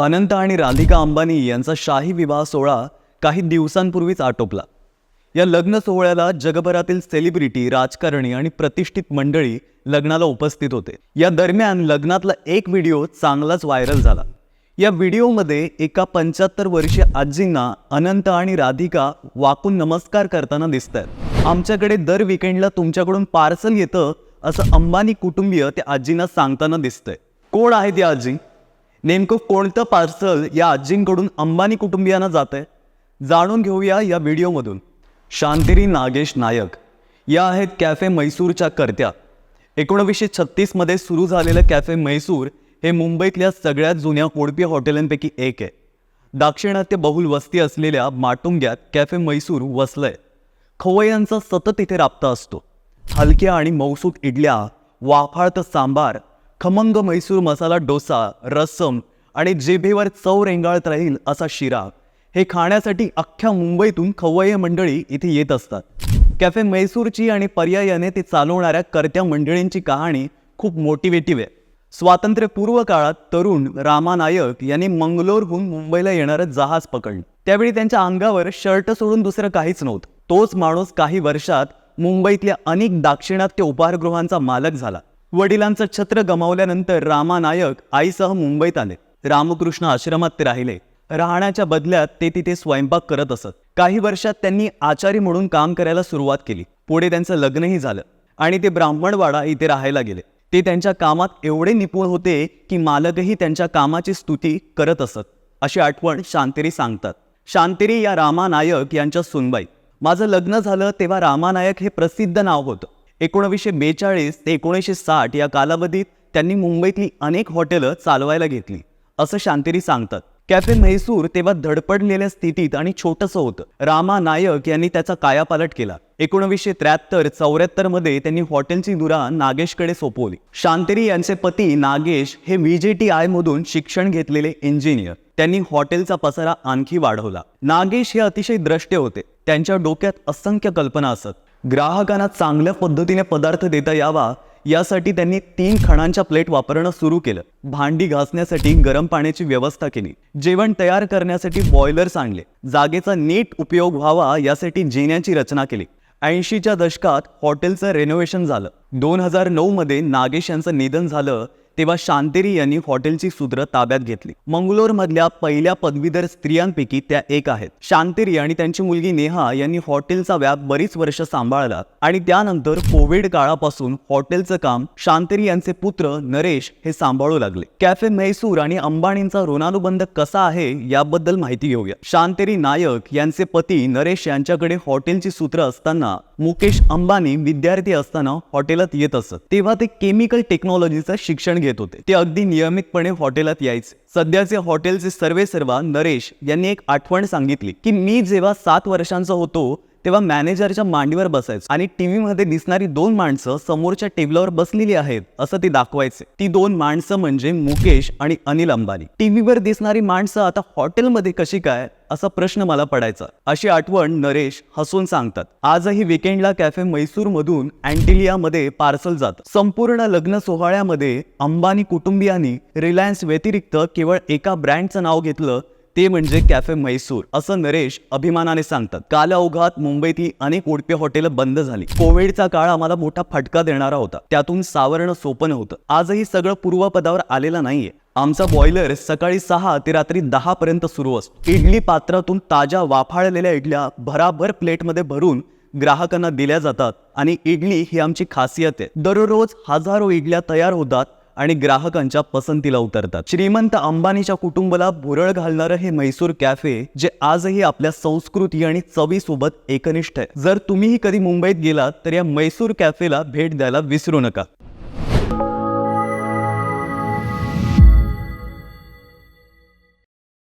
अनंत आणि राधिका अंबानी यांचा शाही विवाह सोहळा काही दिवसांपूर्वीच आटोपला. या लग्न सोहळ्याला जगभरातील सेलिब्रिटी राजकारणी आणि प्रतिष्ठित मंडळी लग्नाला उपस्थित होते. या दरम्यान लग्नातला एक व्हिडिओ चांगलाच व्हायरल झाला. या व्हिडिओमध्ये एका पंच्याहत्तर वर्षीय आजींना अनंत आणि राधिका वाकून नमस्कार करताना दिसत आहेत आमच्याकडे दर विकेंडला तुमच्याकडून पार्सल येतं असं अंबानी कुटुंबीय त्या आजींना सांगताना दिसतंय. कोण आहे ती आजी? नेमकं कोणतं पार्सल या आजींकडून अंबानी कुटुंबियांना जात आहे जाणून घेऊया या व्हिडिओमधून. शांतिरी नागेश नायक. या आहेत कॅफे मैसूरच्या कर्त्या. एकोणवीसशे छत्तीसमध्ये सुरू झालेलं कॅफे मैसूर हे मुंबईतल्या सगळ्यात जुन्या उडपी हॉटेलांपैकी एक आहे. दाक्षिणात्य बहुल वस्ती असलेल्या माटुंग्यात कॅफे मैसूर वसलंय. खवय्यांचा सतत इथे राबता असतो. हलक्या आणि मौसूद इडल्या वाफाळत सांबार खमंग मैसूर मसाला डोसा रसम आणि जेभेवर चव रेंगाळत राहील असा शिरा. हे खाण्यासाठी अख्ख्या मुंबईतून खवय्ये मंडळी इथे येत असतात. कॅफे मैसूरची आणि पर्यायाने ते चालवणाऱ्या कर्त्या मंडळींची कहाणी खूप मोटिवेटिव्ह आहे. स्वातंत्र्यपूर्व काळात तरुण रामा नायक यांनी मंगलोरहून मुंबईला येणारं जहाज पकडलं. त्यावेळी त्यांच्या अंगावर शर्ट सोडून दुसरं काहीच नव्हतं. तोच माणूस काही वर्षात मुंबईतल्या अनेक दाक्षिणात्य उपहारगृहांचा मालक झाला. वडिलांचं छत्र गमावल्यानंतर रामा नायक आईसह मुंबईत आले. रामकृष्ण आश्रमात ते राहिले. राहण्याच्या बदल्यात ते तिथे स्वयंपाक करत असत. काही वर्षात त्यांनी आचारी म्हणून काम करायला सुरुवात केली. पुढे त्यांचं लग्नही झालं आणि ते ब्राह्मणवाडा इथे राहायला गेले. ते त्यांच्या कामात एवढे निपुण होते की मालकही त्यांच्या कामाची स्तुती करत असत. अशी आठवण शांतिरी सांगतात. शांतिरी या रामा नायक यांच्या सुनबाई. माझं लग्न झालं तेव्हा रामा नायक हे प्रसिद्ध नाव होतं. एकोणवीसशे बेचाळीस ते एकोणीसशे साठ या कालावधीत त्यांनी मुंबईतली अनेक हॉटेलं चालवायला घेतली असं शांतिरी सांगतात. कॅफे म्हैसूर तेव्हा धडपडलेल्या स्थितीत आणि छोटंसं होतं. रामा नायक यांनी त्याचा कायापालट केला. एकोणवीसशे त्र्याहत्तर चौऱ्याहत्तरमध्ये त्यांनी हॉटेलची धुरा नागेशकडे सोपवली. शांतिरी यांचे पती नागेश हे व्हीजेटी आय मधून शिक्षण घेतलेले इंजिनियर. त्यांनी हॉटेलचा पसारा आणखी वाढवला. नागेश हे अतिशय द्रष्टे होते. त्यांच्या डोक्यात असंख्य कल्पना असत. ग्राहकांना चांगल्या पद्धतीने पदार्थ देता यावा यासाठी त्यांनी तीन खणांच्या प्लेट वापरणं सुरू केलं. भांडी घासण्यासाठी गरम पाण्याची व्यवस्था केली. जेवण तयार करण्यासाठी बॉयलर्स आणले. जागेचा नीट उपयोग व्हावा यासाठी जिन्याची रचना केली. ऐंशीच्या दशकात हॉटेलचं रेनोव्हेशन झालं. दोन हजार नऊमध्ये नागेश यांचं निधन झालं. तेव्हा शांतेरी यांनी हॉटेलची सूत्र ताब्यात घेतली. मंगलोरमधल्या पहिल्या पदवीधर स्त्रियांपैकी त्या एक आहेत. शांतेरी आणि त्यांची मुलगी नेहा यांनी हॉटेलचा व्याप बरीच वर्ष सांभाळला आणि त्यानंतर कोविड काळापासून हॉटेलचं काम शांतेरी यांचे पुत्र नरेश हे सांभाळू लागले. कॅफे मैसूर आणि अंबानींचा ऋणानुबंध कसा आहे याबद्दल माहिती घेऊया. शांतेरी नायक यांचे पती नरेश यांच्याकडे हॉटेलची सूत्र असताना मुकेश अंबानी विद्यार्थी असताना हॉटेलात येत असत. तेव्हा ते केमिकल टेक्नॉलॉजीचं शिक्षण घेत होते. ते अगदी नियमितपणे हॉटेलात यायचे. सध्याचे हॉटेलचे सर्वे सर्वा नरेश यांनी एक आठवण सांगितली की मी जेव्हा सात वर्षांचा होतो तेव्हा मॅनेजरच्या मांडीवर बसायचं. आणि टीव्ही मध्ये दिसणारी दोन माणसं समोरच्या टेबलावर बसलेली आहेत असं ते दाखवायचे. ती दोन माणसं म्हणजे मुकेश आणि अनिल अंबानी. टीव्हीवर दिसणारी माणसं आता हॉटेलमध्ये कशी काय असा प्रश्न मला पडायचा. अशी आठवण नरेश हसून सांगतात. आजही विकेंडला कॅफे मैसूर मधून अँटिलियामध्ये पार्सल जात. संपूर्ण लग्न सोहळ्यामध्ये अंबानी कुटुंबियांनी रिलायन्स व्यतिरिक्त केवळ एका ब्रँडचं नाव घेतलं ते म्हणजे कॅफे मैसूर असं नरेश अभिमानाने सांगतात. काल अवघात मुंबईतली अनेक उडपी हॉटेलं बंद झाली. कोविडचा काळ आम्हाला मोठा फटका देणारा होता. त्यातून सावरणं सोपं नव्हतं. आजही सगळं पूर्वपदावर आलेलं नाहीये. आमचा बॉयलर सकाळी सहा ते रात्री दहा पर्यंत सुरू असतो. इडली पात्रातून ताज्या वाफाळलेल्या इडल्या भराभर प्लेटमध्ये भरून ग्राहकांना दिल्या जातात आणि इडली ही आमची खासियत आहे. दररोज हजारो इडल्या तयार होतात आणि ग्राहकांच्या पसंतीला उतरतात. श्रीमंत अंबानीच्या कुटुंबाला भुरळ घालणारं हे म्हैसूर कॅफे जे आजही आपल्या संस्कृती आणि चवीसोबत एकनिष्ठ आहे. जर तुम्हीही कधी मुंबईत गेलात तर या म्हैसूर कॅफेला भेट द्यायला विसरू नका.